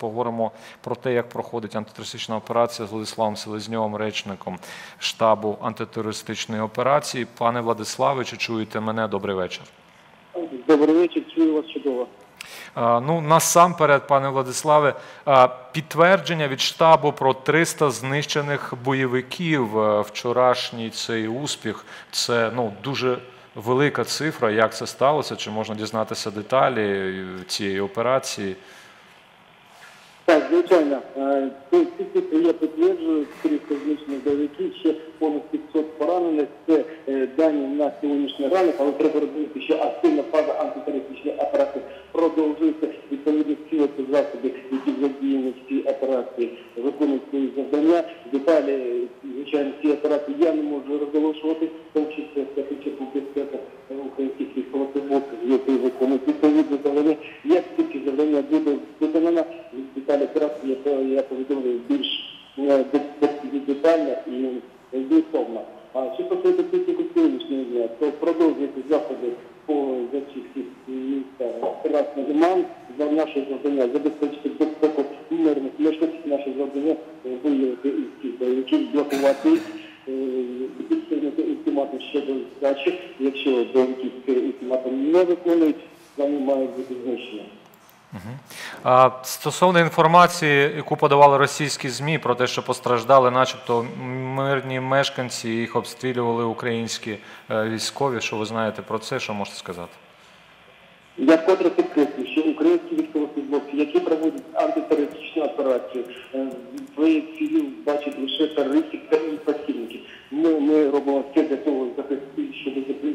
Поговоримо про те, як проходить антитерористична операція з Владиславом Селезньовим, речником штабу антитерористичної операції. Пане Владиславе, чи чуєте мене? Добрий вечір. Добрий вечір, чую вас чудово. Ну, насамперед, пане Владиславе, підтвердження від штабу про 300 знищених бойовиків. Вчорашній цей успіх це ну дуже велика цифра. Як це сталося? Чи можна дізнатися деталі цієї операції? Так, звичайно, е, ці ці цифри я підтверджую, 400 знищених бойовиків, ще понад 500 поранених. Це е, дані на сьогоднішній ранок, але треба розуміти, що активна фаза антитерористичної операції продовжується. Відповідно, сили та засоби, які задіяні в цій операції, виконують свої завдання. Деталі, звичайно, цієї операції я не можу розголошувати, тому що це в першу чергу безпека українських військовослужбовців, які виконують відповідні завдання. Як тільки завдання буде виконано, деталі операції я, я повідомлю більш е, де- де- детально і змістовно. А що стосується техніку сьогоднішнього дня, то продовжуйте заходи по зачистці міста Красний Лиман. За наше завдання забезпечити безпеку мирних мешканців, наше завдання е, виявити цих бойовиків, блокувати е, підсилити ультиматум щодо здачі. Якщо бойовики ультиматум не виконують, вони мають бути знищені. Стосовно інформації, яку подавали російські ЗМІ про те, що постраждали, начебто мирні мешканці, їх обстрілювали українські е, військові. Що ви знаєте про це? Що можете сказати? Я вкотре підкреслю, що українські військовослужбовці, які проводять антитерористичну операцію, е, своїх цілів бачать лише терористів та їх посібників. Ми, ми робимо все для того, захистити, щоб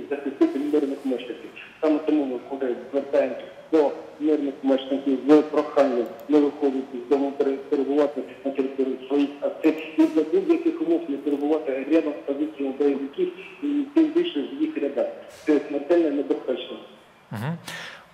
захистити мирних мешканців. Саме тому ми вкотре звертаємося до мирних мешканців з проханням не виходити з дому перебувати на території своїх акцій і за будь-яких умов не перебувати рядом з позиціями бойовиків і тим більше в їх рядах. Це смертельно небезпечно.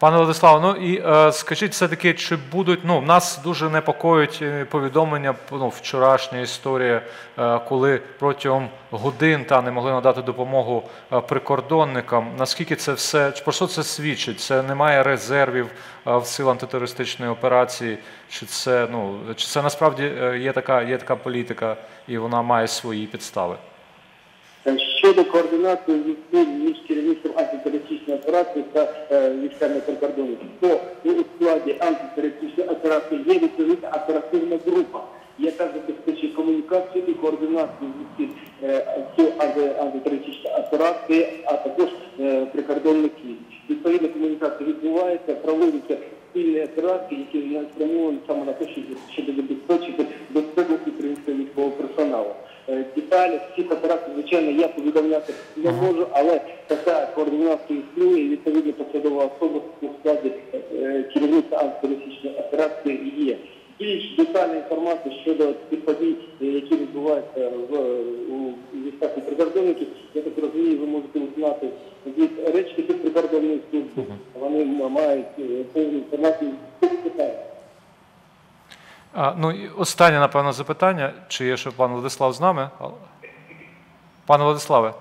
Пане Владиславе, ну і е, скажіть все-таки, чи будуть, ну, нас дуже непокоїть е, повідомлення, ну, вчорашня історія, е, коли протягом годин та не могли надати допомогу е, прикордонникам. Наскільки це все, про що це свідчить? Це немає резервів е, в сил антитерористичної операції, чи це, ну, чи це насправді є така, є така політика і вона має свої підстави? Щодо координації зусиль між керівництвом антитерористичної операції та е, військами прикордонників, то у складі антитерористичної операції є відповідна оперативна група, яка забезпечує комунікацію і координацію зусиль е, антитерористичної операції, а також е, прикордонників. Відповідна комунікація відбувається, проводяться спільні операції, які спрямовані саме на те, щоб, забезпечити безпеку українського військового персоналу. Деталі всіх операцій, звичайно, я повідомляти не можу, але така координація існує і відповідно посадова особа у складі е, керівництва антитерористичної операції є. Більш детальна інформація щодо тих подій, е, які відбуваються в у військах прикордонників, я так розумію, ви можете узнати від речників прикордонної служби. Вони мають е, повну інформацію. А, ну і останнє, напевно, запитання. Чи є ще пан Владислав з нами? Пане Владиславе.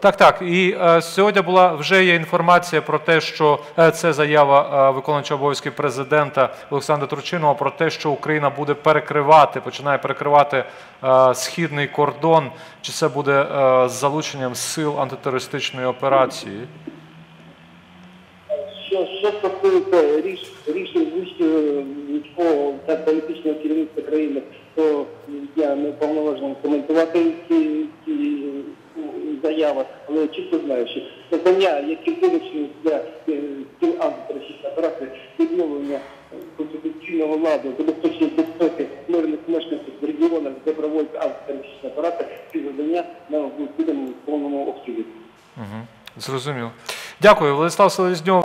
Так, так. І е, сьогодні була вже є інформація про те, що е, це заява е, виконуючого обов'язки президента Олександра Турчинова про те, що Україна буде перекривати, починає перекривати е, східний кордон. Чи це буде е, з залученням сил антитерористичної операції? Стосується ріш, рішень вищого військового та політичного керівництва країни, то я не повноважений коментувати ці, ці е, заяви, але чітко знаю, що завдання, які визначені для е, цього антитерористичної операції, відновлення конституційного ладу, забезпечення безпеки мирних мешканців в регіонах, де проводиться антитерористична операція, ці завдання нам будуть видані в повному обсязі. Угу. Зрозуміло. Дякую, Владислав Селезньов.